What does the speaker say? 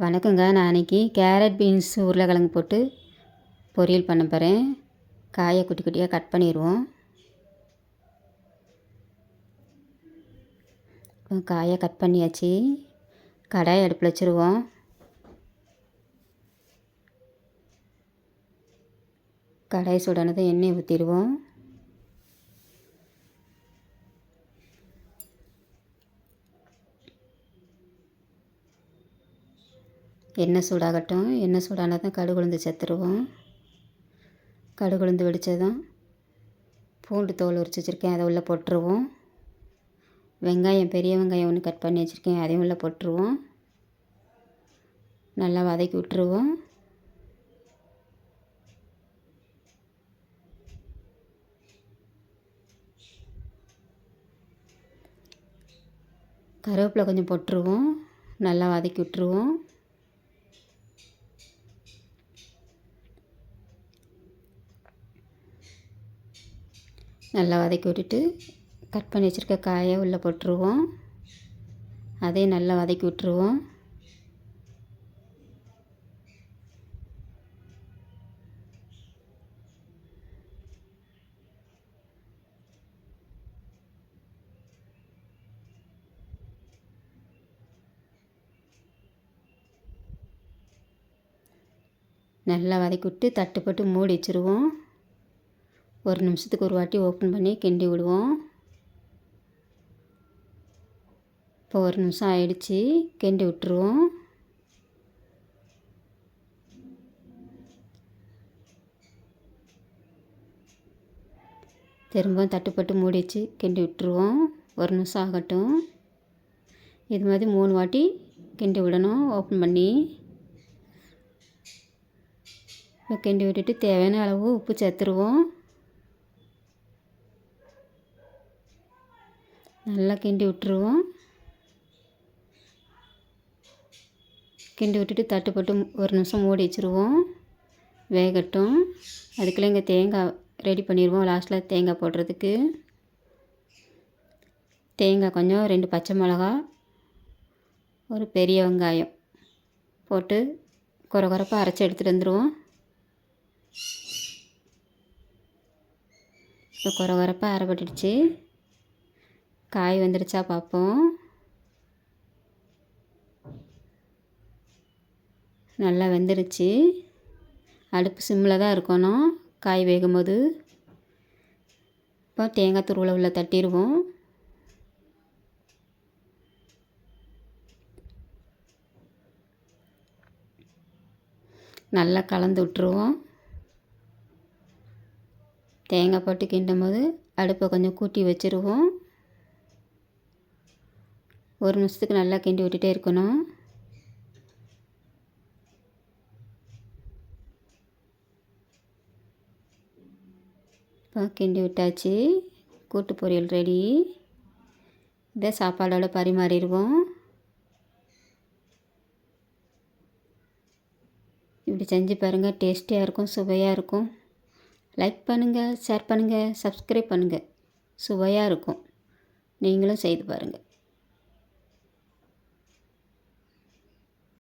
வணக்கங்க. நான் அன்றைக்கி கேரட் பீன்ஸ் உருளைக்கிழங்கு போட்டு பொரியல் பண்ண போகிறேன் காயை குட்டி குட்டியாக கட் பண்ணிடுவோம். காயை கட் பண்ணியாச்சு. கடாய் அடுப்பில் வச்சுருவோம். கடாய் சூடானதை எண்ணெய் ஊற்றிடுவோம். எண்ணெய் சூடாகட்டும். எண்ணெய் சூடானதும் கடுகு உளுந்து சேர்த்துருவோம் கடுகு உளுந்து வெடித்ததும் பூண்டு தோல் உரிச்சு வச்சுருக்கேன். அதை உள்ளே போட்டுருவோம். வெங்காயம் பெரிய வெங்காயம் ஒன்று கட் பண்ணி வச்சுருக்கேன். அதையும் உள்ளே போட்டுருவோம். நல்லா வதக்கி விட்டுருவோம். கருவேப்பிலை கொஞ்சம் போட்டுருவோம். நல்லா வதக்கி விட்டுருவோம். நல்லா வதக்கி விட்டுட்டு கட் பண்ணி வச்சுருக்க காயை உள்ளே போட்டுருவோம். அதையும் நல்லா வதக்கி விட்டுருவோம். நல்லா வதக்கி விட்டு தட்டுப்பட்டு மூடி வச்சுருவோம். ஒரு நிமிஷத்துக்கு ஒரு வாட்டி ஓப்பன் பண்ணி கிண்டி விடுவோம். இப்போ ஒரு நிமிஷம் ஆயிடுச்சு. கிண்டி விட்டுருவோம். திரும்பவும் தட்டுப்பட்டு மூடி வச்சு கிண்டி விட்டுருவோம். ஒரு நிமிஷம் ஆகட்டும். இது மாதிரி மூணு வாட்டி கிண்டி விடணும். ஓப்பன் பண்ணி. இப்போ கிண்டி விட்டுட்டு தேவையான அளவு உப்பு சேர்த்துருவோம். நல்லா கிண்டி விட்டுருவோம். கிண்டி விட்டுட்டு தட்டு போட்டு ஒரு நிமிஷம் மூடி வச்சுருவோம். வேகட்டும். அதுக்குள்ளே இங்கே தேங்காய் ரெடி பண்ணிடுவோம். லாஸ்ட்டில் தேங்காய் போடுறதுக்கு. தேங்காய் கொஞ்சம் ரெண்டு பச்சை மிளகா ஒரு பெரிய வெங்காயம் போட்டு குறை குறைப்பாக அரைச்சி எடுத்துகிட்டு வந்துடுவோம். இப்போ குறை குறைப்பாக அரைப்பட்டுடுச்சு. காய் வந்துடுச்சா பார்ப்போம் நல்லா வெந்துருச்சு. அடுப்பு சிம்மில் தான் இருக்கணும். காய் வேகும்போது இப்போ தேங்காய் துருவில் உள்ள தட்டிடுவோம் நல்லா கலந்து விட்டுருவோம். தேங்காய் போட்டு கிண்டும் போது அடுப்பை கொஞ்சம் கூட்டி வச்சுருவோம். ஒரு நிமிஷத்துக்கு நல்லா கிண்டி விட்டுட்டே இருக்கணும். இப்போ கிண்டி விட்டாச்சு. கூட்டு பொரியல் ரெடி. இதை சாப்பாடோட பரிமாறிடுவோம். இப்படி செஞ்சு பாருங்கள் டேஸ்டியாக இருக்கும் சுவையாக இருக்கும். லைக் பண்ணுங்கள் ஷேர் பண்ணுங்கள் சப்ஸ்கிரைப் பண்ணுங்கள் சுவையாக இருக்கும். நீங்களும் செய்து பாருங்கள்